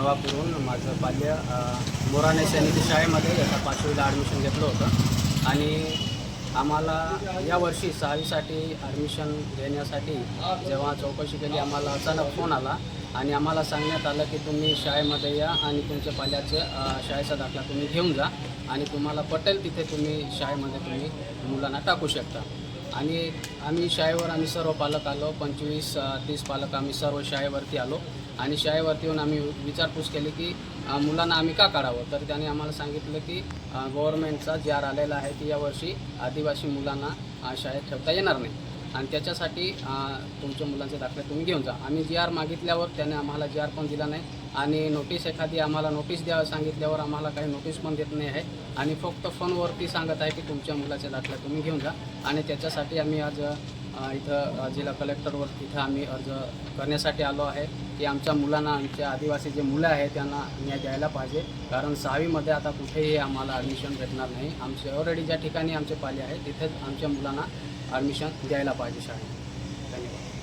नवापूरहून माझं बाल्य मोराने सैनिक शाळेमध्ये आता पाचवीला ॲडमिशन घेतलं होतं. आणि आम्हाला यावर्षी सहावीसाठी ॲडमिशन घेण्यासाठी जेव्हा चौकशी केली आम्हाला अचानक फोन आला आणि आम्हाला सांगण्यात आलं की तुम्ही शाळेमध्ये या आणि तुमच्या पाल्याचं शाळेचा दाखला तुम्ही घेऊन जा आणि तुम्हाला पटेल तिथे तुम्ही शाळेमध्ये तुम्ही मुलांना टाकू शकता. आणि आम्ही शाळेवर आम्ही सर्व पालक आलो पंचवीस तीस पालक आम्ही सर्व शाळेवरती आलो. आणि शाळेवरती येऊन आम्ही विचारपूस केली की मुलांना आम्ही का काढावं? तर त्याने आम्हाला सांगितलं की गव्हर्मेंटचा गव्हर्नमेंटचा जी आर आलेला आहे की यावर्षी आदिवासी मुलांना शाळेत ठेवता येणार नाही. आणि त्याच्यासाठी तुमच्या मुलांचे दाखले तुम्ही घेऊन जा. आम्ही जी आर मागितल्यावर त्याने आम्हाला जी आर पण दिला नाही. आणि नोटीस एखादी आम्हाला नोटीस द्या सांगितल्यावर आम्हाला काही नोटीस पण देत नाही आहे. आणि फक्त फोनवरती सांगत आहे की तुमच्या मुलाचे दाखले तुम्ही घेऊन जा. आणि त्याच्यासाठी आम्ही आज इथं जिल्हा कलेक्टरवर तिथं आम्ही अर्ज करण्यासाठी आलो आहे की आमच्या मुलांना आमच्या आदिवासी जे मुलं आहेत त्यांना न्याय द्यायला पाहिजे. कारण सहावीमध्ये आता कुठेही आम्हाला ॲडमिशन भेटणार नाही. आमचे ऑलरेडी ज्या ठिकाणी आमचे पाले आहे तिथेच आमच्या मुलांना ॲडमिशन द्यायला पाहिजे शाळेत. धन्यवाद.